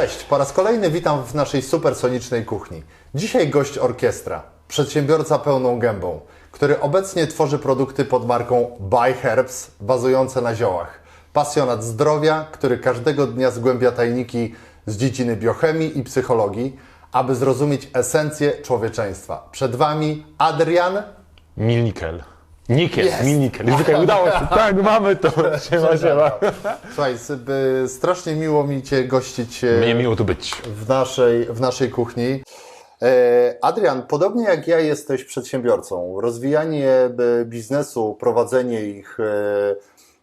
Cześć, po raz kolejny witam w naszej supersonicznej kuchni. Dzisiaj gość orkiestra, przedsiębiorca pełną gębą, który obecnie tworzy produkty pod marką Buy Herbs, bazujące na ziołach. Pasjonat zdrowia, który każdego dnia zgłębia tajniki z dziedziny biochemii i psychologii, aby zrozumieć esencję człowieczeństwa. Przed Wami Adrian. Milnikel. Nikel, Jest. Milnikel. Już tutaj udało się. Tak, mamy to. Siema, siema. Słuchaj, strasznie miło mi Cię gościć e, Mnie miło tu być. w naszej, w naszej kuchni. E, Adrian, podobnie jak ja jesteś przedsiębiorcą. Rozwijanie e, biznesu, prowadzenie ich,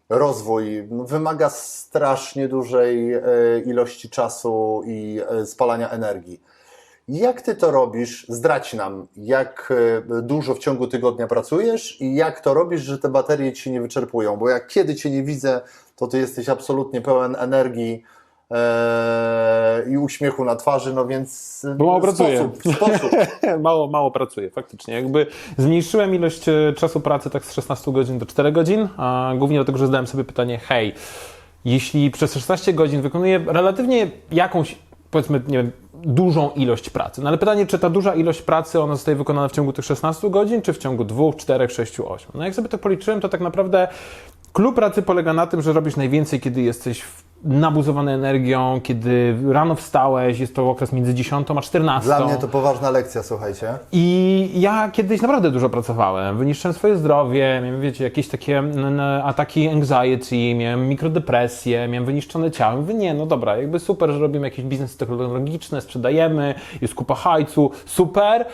rozwój wymaga strasznie dużej ilości czasu i spalania energii. Jak ty to robisz? Zdradź nam, jak e, dużo w ciągu tygodnia pracujesz i jak to robisz, że te baterie ci nie wyczerpują? Bo jak kiedy cię nie widzę, to ty jesteś absolutnie pełen energii e, i uśmiechu na twarzy, no więc Bo mało pracuję. sposób. mało, mało pracuję, faktycznie. Jakby zmniejszyłem ilość e, czasu pracy tak z 16 godzin do 4 godzin, a głównie dlatego, że zadałem sobie pytanie, hej, jeśli przez 16 godzin wykonuję relatywnie jakąś, powiedzmy, nie wiem, dużą ilość pracy, no ale pytanie, czy ta duża ilość pracy, ona zostaje wykonana w ciągu tych 16 godzin, czy w ciągu 2, 4, 6, 8? No jak sobie to policzyłem, to tak naprawdę klub pracy polega na tym, że robisz najwięcej, kiedy jesteś w- nabuzowany energią, kiedy rano wstałeś, jest to okres między 10 a 14. Dla mnie to poważna lekcja, słuchajcie. I ja kiedyś naprawdę dużo pracowałem. Wyniszczyłem swoje zdrowie, miałem, wiecie, jakieś takie ataki anxiety, miałem mikrodepresję, miałem wyniszczone ciało. Mówię, nie, no dobra, jakby super, że robimy jakiś biznes technologiczny, sprzedajemy, jest kupa hajcu, super.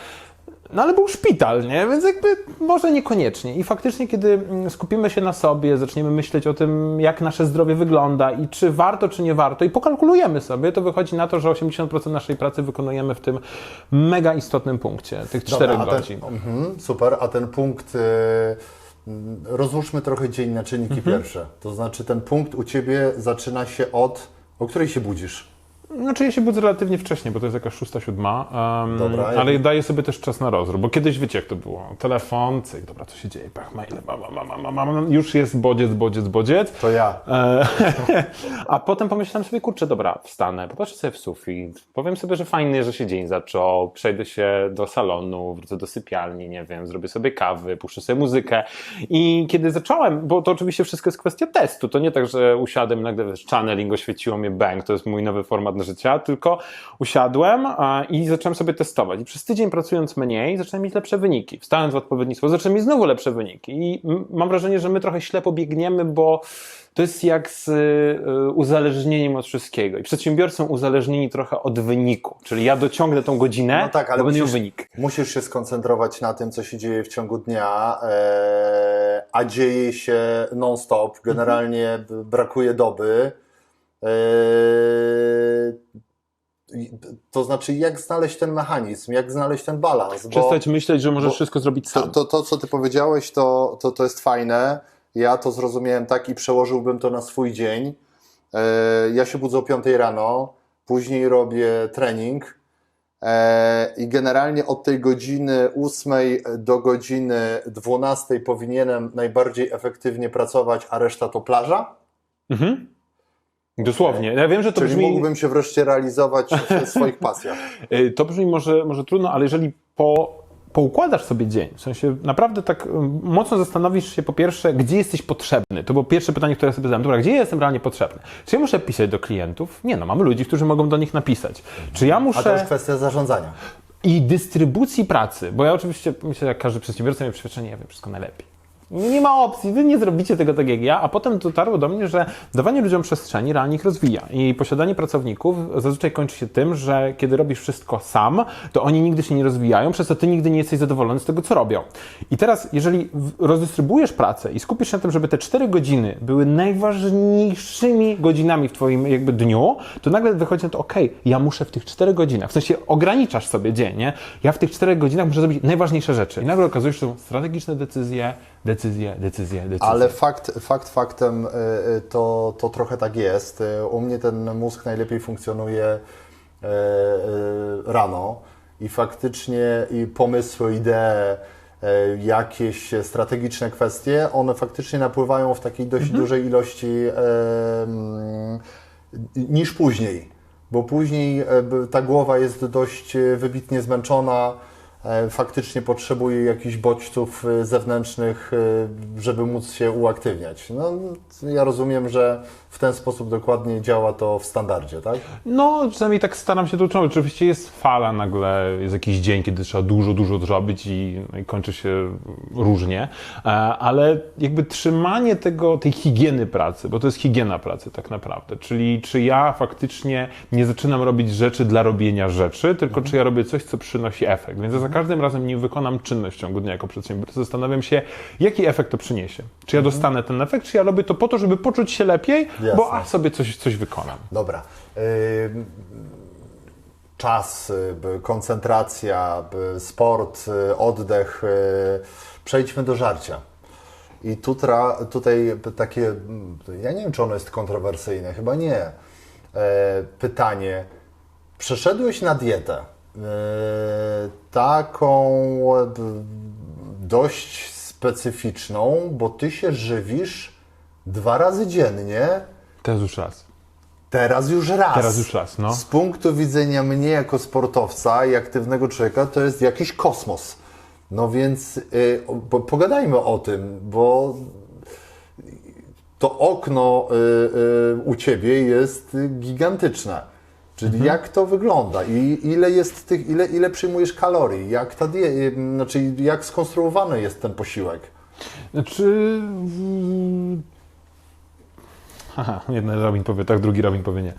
No ale był szpital, nie? Więc jakby może niekoniecznie. I faktycznie, kiedy mm, skupimy się na sobie, zaczniemy myśleć o tym, jak nasze zdrowie wygląda i czy warto, czy nie warto, i pokalkulujemy sobie, to wychodzi na to, że 80% naszej pracy wykonujemy w tym mega istotnym punkcie, tych 4 Dobra, a ten- godzin. Mhm, super, a ten punkt, y, mm, rozłóżmy trochę dzień na czynniki Mhm. pierwsze. To znaczy ten punkt u Ciebie zaczyna się od, o której się budzisz? Znaczy ja się budzę relatywnie wcześnie, bo to jest jakaś szósta, siódma, um, Dobra, ale jak- daję sobie też czas na rozruch, bo kiedyś wiecie jak to było, telefon, cyk, dobra, co się dzieje, pach, maile, ma, ma, ma, ma, ma, ma, już jest bodziec, bodziec, bodziec. To ja. E, A potem pomyślałem sobie, kurczę, dobra, wstanę, popatrzę sobie w sufit, powiem sobie, że fajnie, że się dzień zaczął, przejdę się do salonu, wrócę do sypialni, nie wiem, zrobię sobie kawy, puszczę sobie muzykę i kiedy zacząłem, bo to oczywiście wszystko jest kwestia testu, to nie tak, że usiadłem, nagle wiesz, channeling oświeciło mnie, bang, to jest mój nowy format życia, tylko usiadłem i zacząłem sobie testować i przez tydzień pracując mniej, zacząłem mieć lepsze wyniki, wstając w odpowiedni sposób, zacząłem mieć znowu lepsze wyniki i mam wrażenie, że my trochę ślepo biegniemy, bo to jest jak z y, uzależnieniem od wszystkiego. I przedsiębiorcy są uzależnieni trochę od wyniku. Czyli ja dociągnę tą godzinę, No tak, ale bo będę miał wynik. musisz się skoncentrować na tym, co się dzieje w ciągu dnia, e, a dzieje się non-stop. Generalnie b- brakuje doby. E, i- to znaczy, jak znaleźć ten mechanizm, jak znaleźć ten balans? Przestać myśleć, że możesz wszystko zrobić to, sam. to, to, co ty powiedziałeś, to, to, to jest fajne. Ja to zrozumiałem tak i przełożyłbym to na swój dzień. E, Ja się budzę o 5 rano, później robię trening e, i generalnie od tej godziny 8 do godziny 12 powinienem najbardziej efektywnie pracować, a reszta to plaża. Mhm. Dosłownie. Ja wiem, że to Czyli brzmi, mógłbym się wreszcie realizować w swoich pasjach. y, to brzmi może, może trudno, ale jeżeli po, poukładasz sobie dzień, w sensie naprawdę tak mocno zastanowisz się po pierwsze, gdzie jesteś potrzebny. To było pierwsze pytanie, które sobie zadałem. Dobra, gdzie jestem realnie potrzebny? Czy ja muszę pisać do klientów? Nie no, mam ludzi, którzy mogą do nich napisać. Czy ja muszę... A to już kwestia zarządzania. i dystrybucji pracy, bo ja oczywiście myślę, jak każdy przedsiębiorca, miał przeświadczenie, ja wiem wszystko najlepiej. Nie ma opcji, wy nie zrobicie tego tak jak ja, a potem dotarło do mnie, że dawanie ludziom przestrzeni realnie ich rozwija. I posiadanie pracowników zazwyczaj kończy się tym, że kiedy robisz wszystko sam, to oni nigdy się nie rozwijają, przez co ty nigdy nie jesteś zadowolony z tego, co robią. I teraz, jeżeli rozdystrybuujesz pracę i skupisz się na tym, żeby te 4 godziny były najważniejszymi godzinami w twoim jakby dniu, to nagle wychodzi na to, okej, ja muszę w tych 4 godzinach, w sensie ograniczasz sobie dzień, nie? Ja w tych 4 godzinach muszę zrobić najważniejsze rzeczy. I nagle okazuje się, że są strategiczne decyzje, decyzje, decyzje, decyzje. Ale fakt, fakt faktem y, y, to, to trochę tak jest. Y, U mnie ten mózg najlepiej funkcjonuje rano i faktycznie i pomysły, idee, jakieś strategiczne kwestie, one faktycznie napływają w takiej dość dużej ilości mm, niż później. bo później ta głowa jest dość wybitnie zmęczona, faktycznie potrzebuje jakichś bodźców e, zewnętrznych, e, żeby móc się uaktywniać. No, ja rozumiem, że w ten sposób dokładnie działa to w standardzie, tak? No, czasami tak staram się to utrzymać. Oczywiście jest fala nagle, jest jakiś dzień, kiedy trzeba dużo, dużo zrobić i, no i kończy się różnie, E, ale jakby trzymanie tego, tej higieny pracy, bo to jest higiena pracy tak naprawdę, czyli czy ja faktycznie nie zaczynam robić rzeczy dla robienia rzeczy, tylko czy ja robię coś, co przynosi efekt. Więc ja każdym razem nie wykonam czynność w ciągu dnia jako przedsiębiorca, zastanawiam się, jaki efekt to przyniesie. Czy ja dostanę ten efekt, czy ja robię to po to, żeby poczuć się lepiej, Jasne. bo a sobie coś, coś wykonam. Dobra. Czas, y, koncentracja, by sport, y, oddech. y, Przejdźmy do żarcia. I tutra, tutaj takie, mm, ja nie wiem, czy ono jest kontrowersyjne, chyba nie. E, Pytanie. Przeszedłeś na dietę. E, Taką dość specyficzną, bo ty się żywisz dwa razy dziennie. Teraz już raz. Teraz już raz. Teraz już raz, no. Z punktu widzenia mnie jako sportowca i aktywnego człowieka to jest jakiś kosmos. No więc y, po, pogadajmy o tym, bo to okno y, y, u Ciebie jest gigantyczne. Czyli Mhm. jak to wygląda i ile jest tych, ile, ile przyjmujesz kalorii, jak ta die, znaczy jak skonstruowany jest ten posiłek. Znaczy. w- Haha, jeden Robin powie tak, drugi Robin powie nie.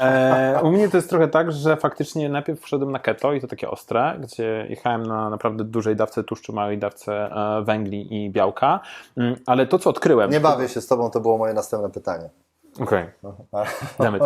E, u mnie to jest trochę tak, że faktycznie najpierw wszedłem na keto i to takie ostre, gdzie jechałem na naprawdę dużej dawce tłuszczu, małej dawce e, węgli i białka, Mm, ale to co odkryłem. Nie bawię się z Tobą, to było moje następne pytanie. Okej. Dammit.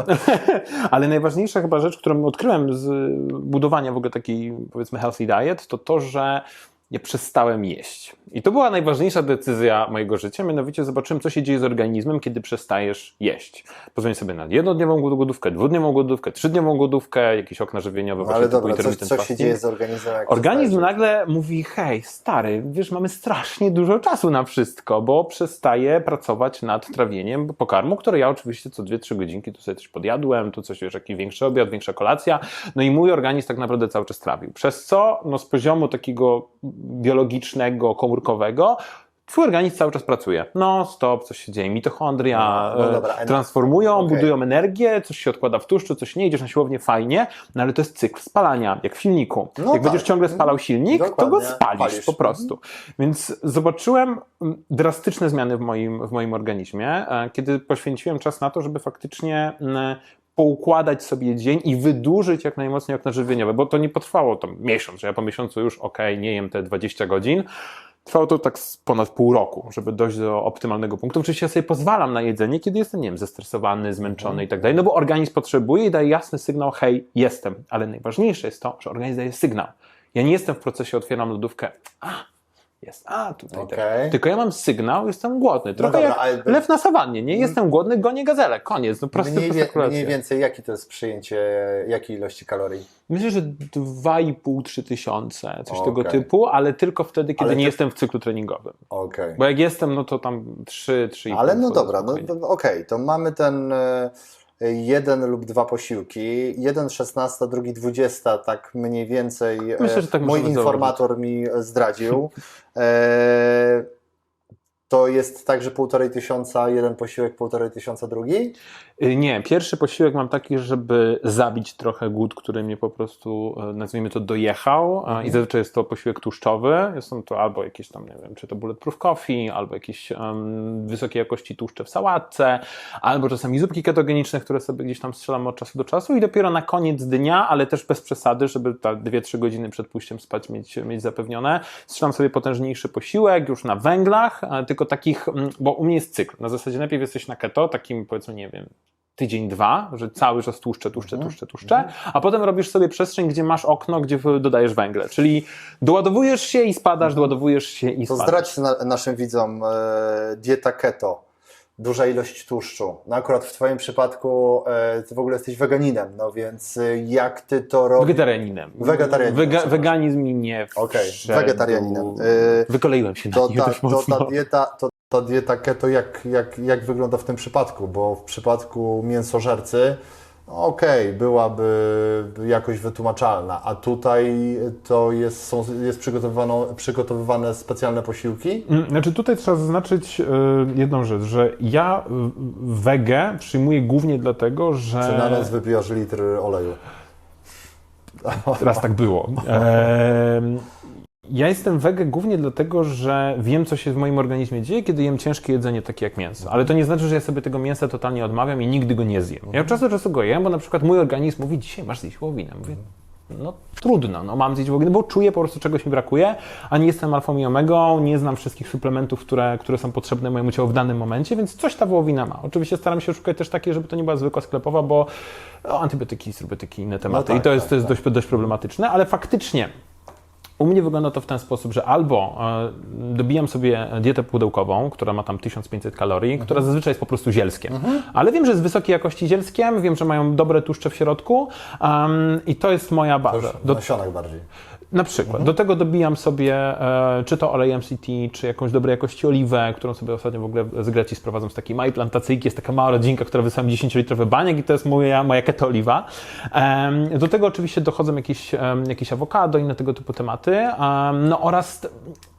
Ale najważniejsza chyba rzecz, którą odkryłem z budowania w ogóle takiej, powiedzmy, healthy diet, to to, że ja przestałem jeść. I to była najważniejsza decyzja mojego życia, mianowicie zobaczyłem, co się dzieje z organizmem, kiedy przestajesz jeść. Pozwoliłem sobie na jednodniową głodówkę, dwudniową głodówkę, trzydniową głodówkę, jakieś okna żywieniowe. No, ale dobra, co, intermittent co się dzieje z organizmem? Organizm nagle mówi, hej, stary, wiesz, mamy strasznie dużo czasu na wszystko, bo przestaje pracować nad trawieniem pokarmu, które ja oczywiście co 2-3 godzinki tu sobie coś podjadłem, tu coś, wiesz, jakiś większy obiad, większa kolacja, no i mój organizm tak naprawdę cały czas trawił. Przez co, no z poziomu takiego biologicznego, komórkowego, Twój organizm cały czas pracuje. No, stop, coś się dzieje. Mitochondria No, no e, dobra, transformują, okej. budują energię, coś się odkłada w tłuszczu, coś nie, idziesz na siłownię, fajnie, no ale to jest cykl spalania, jak w silniku. No jak tak. będziesz ciągle spalał silnik, to Dokładnie. go spalisz, Palisz. po prostu. Więc zobaczyłem mm, drastyczne zmiany w moim, w moim organizmie, e, kiedy poświęciłem czas na to, żeby faktycznie mm, poukładać sobie dzień i wydłużyć jak najmocniej okno żywieniowe, bo to nie potrwało tam miesiąc, że ja po miesiącu już okej, nie jem te 20 godzin, Trwało to tak ponad pół roku, żeby dojść do optymalnego punktu. Oczywiście ja sobie pozwalam na jedzenie, kiedy jestem, nie wiem, zestresowany, zmęczony i tak dalej, no bo organizm potrzebuje i daje jasny sygnał, hej, jestem. Ale najważniejsze jest to, że organizm daje sygnał. Ja nie jestem w procesie, otwieram lodówkę, a, jest, a, tutaj tak. Okej. Tylko ja mam sygnał, jestem głodny. Trochę dobra, jak ale- lew na sawannie, nie? Jestem głodny, gonię gazelę, koniec, no proste, Mniej, wie, mniej więcej jakie to jest przyjęcie, jakiej ilości kalorii? Myślę, że 2,5-3 tysiące, coś tego Okej. typu, ale tylko wtedy, kiedy Ale nie ty- jestem w cyklu treningowym. Okej. Bo jak jestem, no to tam 3, 3,5. Ale no dobra, no to okej, to mamy ten e, jeden lub dwa posiłki, jeden 16, drugi 20, tak mniej więcej e, Myślę, że tak mój informator mi zdradził. To jest tak, że półtorej tysiąca jeden posiłek, półtorej tysiąca drugi? Y, Nie, pierwszy posiłek mam taki, żeby zabić trochę głód, który mnie po prostu, e, nazwijmy to, dojechał. e, Mhm. I zazwyczaj jest to posiłek tłuszczowy. Są to albo jakieś tam, nie wiem, czy to bulletproof coffee, albo jakieś em, wysokiej jakości tłuszcze w sałatce, albo czasami zupki ketogeniczne, które sobie gdzieś tam strzelam od czasu do czasu. I dopiero na koniec dnia, ale też bez przesady, żeby ta 2-3 godziny przed pójściem spać mieć, mieć zapewnione, strzelam sobie potężniejszy posiłek już na węglach, e, tylko takich, mm, bo u mnie jest cykl. Na zasadzie najpierw jesteś na keto, takim powiedzmy, nie wiem, tydzień, dwa, że cały czas tłuszcze, tłuszcze, Mhm. tłuszcze, tłuszcze, a potem robisz sobie przestrzeń, gdzie masz okno, gdzie dodajesz węgle, czyli doładowujesz się i spadasz, doładowujesz się i Mhm. To spadasz. zdradź na, naszym widzom e, dieta keto, duża ilość tłuszczu. No akurat w Twoim przypadku e, Ty w ogóle jesteś weganinem, no więc e, jak Ty to robisz? Wegetarianinem. Wegetarianinem, Wega, weganizm mi nie Okej, wszedł. wegetarianinem. Y, Wykoleiłem się na To ta, to mocno. ta dieta, to ta dieta keto jak, jak, jak wygląda w tym przypadku? Bo w przypadku mięsożercy okej, byłaby jakoś wytłumaczalna, a tutaj to jest, są, jest przygotowywano, przygotowywane specjalne posiłki. Mm, Znaczy tutaj trzeba zaznaczyć e, jedną rzecz, że ja wege przyjmuję głównie dlatego, że... Czy na noc wypijasz litr oleju? Raz tak było. Ja jestem wege głównie dlatego, że wiem, co się w moim organizmie dzieje, kiedy jem ciężkie jedzenie takie jak mięso. Ale to nie znaczy, że ja sobie tego mięsa totalnie odmawiam i nigdy go nie zjem. Ja od czasu do czasu go jem, bo na przykład mój organizm mówi, dzisiaj masz zjeść wołowinę. Mówię, no trudno, no mam zjeść wołowinę, bo czuję po prostu czegoś mi brakuje, a nie jestem alfą i omegą, nie znam wszystkich suplementów, które, które są potrzebne mojemu ciału w danym momencie, więc coś ta wołowina ma. Oczywiście staram się szukać też takiej, żeby to nie była zwykła sklepowa, bo o, antybiotyki, surbytyki, inne tematy tak, i to jest, tak, to jest tak. dość, dość problematyczne, ale faktycznie u mnie wygląda to w ten sposób, że albo e, dobijam sobie dietę pudełkową, która ma tam 1500 kalorii, która Mhm. zazwyczaj jest po prostu zielskiem. Ale wiem, że jest wysokiej jakości zielskiem, wiem, że mają dobre tłuszcze w środku um, i to jest moja baza. Do, w nasionach bardziej. Na przykład. Mhm. Do tego dobijam sobie e, czy to olej MCT, czy jakąś dobrej jakości oliwę, którą sobie ostatnio w ogóle z Grecji sprowadzam z takiej małej plantacyjki. Jest taka mała rodzinka, która wysyła mi 10-litrowy baniek i to jest moja, moja keto oliwa. Em, do tego oczywiście dochodzą jakieś, em, jakieś awokado, inne tego typu tematy. Em, no oraz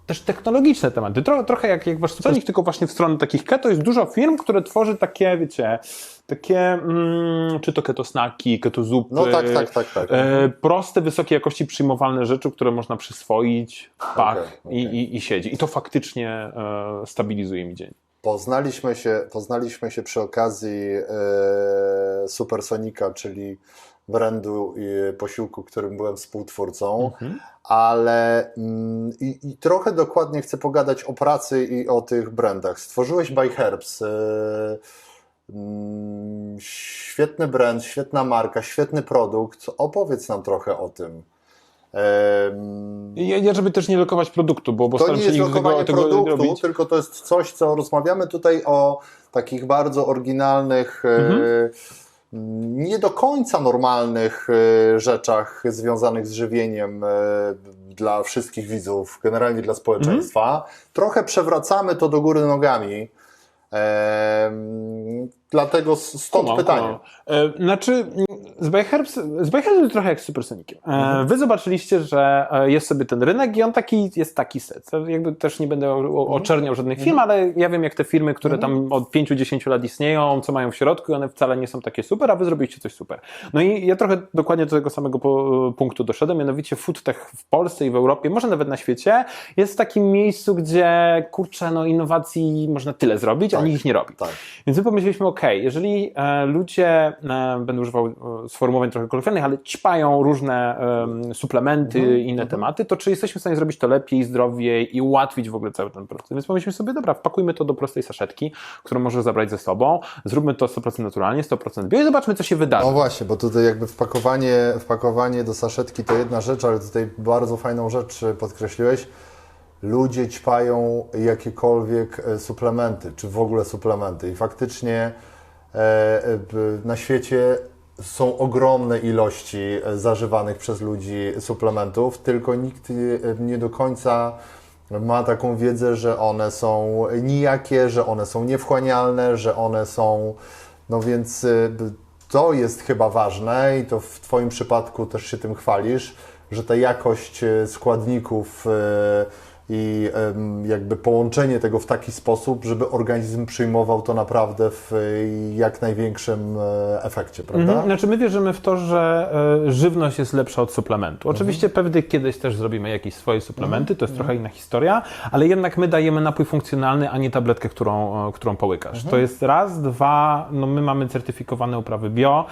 też technologiczne tematy. Tro, trochę jak, jak wasz supernik, tylko właśnie w stronę takich keto jest dużo firm, które tworzy takie, wiecie, takie, mm, czy to keto snaki, keto zupy. No tak, tak, tak, tak. E, proste, wysokiej jakości przyjmowalne rzeczy, które można przyswoić, pach Okej, I, okej. i, i siedzi. I to faktycznie e, stabilizuje mi dzień. Poznaliśmy się, poznaliśmy się przy okazji e, Supersonika, czyli brandu i posiłku, którym byłem współtwórcą, ale mm, i, i trochę dokładnie chcę pogadać o pracy i o tych brandach. Stworzyłeś By Herbs. E, świetny brand, świetna marka, świetny produkt. Opowiedz nam trochę o tym. Ja, ja żeby też nie lokować produktu, bo, bo to staram nie się jest lokowanie tego, tego produktu, robić. tylko to jest coś, co rozmawiamy tutaj o takich bardzo oryginalnych, Mhm. e, nie do końca normalnych e, rzeczach związanych z żywieniem e, dla wszystkich widzów, generalnie dla społeczeństwa. Mhm. Trochę przewracamy to do góry nogami. Dlatego stąd pytanie. kumam. E, Znaczy, z Byherbs, z trochę jak z Supersonikiem. E, Mhm. Wy zobaczyliście, że e, jest sobie ten rynek i on taki jest taki set. Jakby też nie będę Mhm. oczerniał żadnych firm, ale ja wiem jak te firmy, które tam od 5-10 lat istnieją, co mają w środku i one wcale nie są takie super, a wy zrobiliście coś super. No i ja trochę dokładnie do tego samego punktu doszedłem, mianowicie foodtech w Polsce i w Europie, może nawet na świecie, jest w takim miejscu, gdzie kurczę, no innowacji można tyle zrobić, a Tak. nikt ich nie robi. Tak. Więc my pomyśleliśmy, ok, jeżeli e, ludzie, e, będę używał e, sformułowań trochę kolokwialnych, ale ćpają różne em, suplementy Mhm, inne tematy, to czy jesteśmy w stanie zrobić to lepiej, zdrowiej i ułatwić w ogóle cały ten proces? Więc pomyśleliśmy sobie, dobra, wpakujmy to do prostej saszetki, którą możesz zabrać ze sobą, zróbmy to 100% naturalnie, 100% bio i zobaczmy, co się wydarzy. No właśnie, bo tutaj jakby wpakowanie, wpakowanie do saszetki to jedna rzecz, ale tutaj bardzo fajną rzecz podkreśliłeś. Ludzie ćpają jakiekolwiek suplementy, czy w ogóle suplementy. I faktycznie na świecie są ogromne ilości zażywanych przez ludzi suplementów, tylko nikt nie do końca ma taką wiedzę, że one są nijakie, że one są niewchłanialne, że one są. No więc y, to jest chyba ważne i to w Twoim przypadku też się tym chwalisz, że ta jakość y, składników y, i jakby połączenie tego w taki sposób, żeby organizm przyjmował to naprawdę w jak największym e, efekcie, prawda? Mhm. Znaczy my wierzymy w to, że e, żywność jest lepsza od suplementu. Oczywiście Mhm. pewnie kiedyś też zrobimy jakieś swoje suplementy, to jest trochę inna historia, ale jednak my dajemy napój funkcjonalny, a nie tabletkę, którą, e, którą połykasz. Mhm. To jest raz, dwa, no my mamy certyfikowane uprawy bio,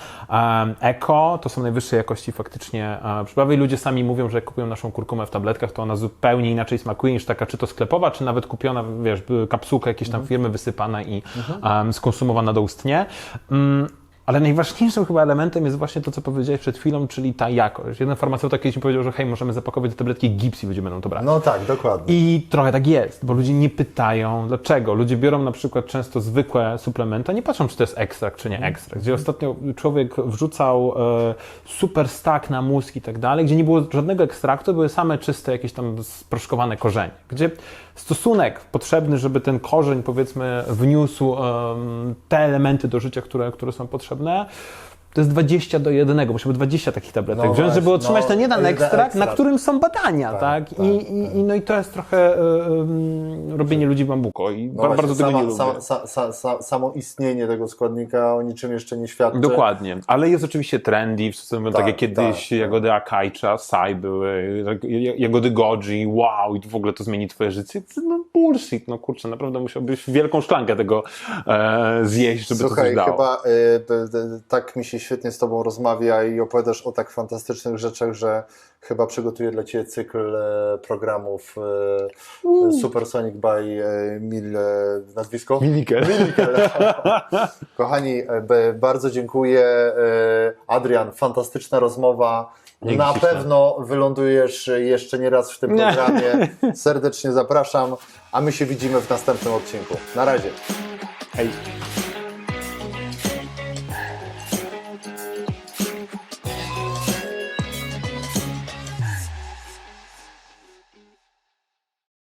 eko, to są najwyższej jakości faktycznie przyprawy i ludzie sami mówią, że jak kupują naszą kurkumę w tabletkach, to ona zupełnie inaczej smakuje niż taka czy to sklepowa, czy nawet kupiona, wiesz, kapsułka jakiejś tam firmy wysypana i em, skonsumowana doustnie. Mm, ale najważniejszym chyba elementem jest właśnie to, co powiedziałeś przed chwilą, czyli ta jakość. Jeden farmaceuta kiedyś mi powiedział, że hej, możemy zapakować te tabletki gips i ludzie będą to brać. No tak, dokładnie. I trochę tak jest, bo ludzie nie pytają dlaczego. Ludzie biorą na przykład często zwykłe suplementy, nie patrzą, czy to jest ekstrakt, czy nie ekstrakt. Gdzie ostatnio człowiek wrzucał e, super stack na mózg i tak dalej, gdzie nie było żadnego ekstraktu, były same czyste jakieś tam sproszkowane korzenie. Gdzie stosunek potrzebny, żeby ten korzeń powiedzmy wniósł te elementy do życia, które, które są potrzebne, to jest 20 do 1, musimy 20 takich tabletek No wziąć, żeby właśnie, otrzymać no, ten jeden jeden ekstrakt, na którym są badania, Tak, tak? tak, I, i, I, no i to jest trochę e, em, robienie ludzi bambuko i No bardzo, właśnie, tego sama, nie lubię. sa, sa, sa, sa, samo istnienie tego składnika o niczym jeszcze nie świadczy. Dokładnie, ale jest oczywiście trendy, wszyscy mówią Tak, takie kiedyś tak, jagody akajcza, sai były, j- jagody goji, wow, i w ogóle to zmieni twoje życie. No bullshit, no kurczę, naprawdę musiałbyś wielką szklankę tego e, zjeść, żeby to Słuchaj, coś dało. chyba y, d- tak mi się świetnie z Tobą rozmawia i opowiadasz o tak fantastycznych rzeczach, że chyba przygotuję dla Ciebie cykl e, programów e, Supersonic by e, Mil, e, nazwisko? Milikel. Kochani, e, bardzo dziękuję. Adrian, fantastyczna rozmowa. Dzięki Na pewno wylądujesz jeszcze nie raz w tym programie. Serdecznie zapraszam, a my się widzimy w następnym odcinku. Na razie. Hej.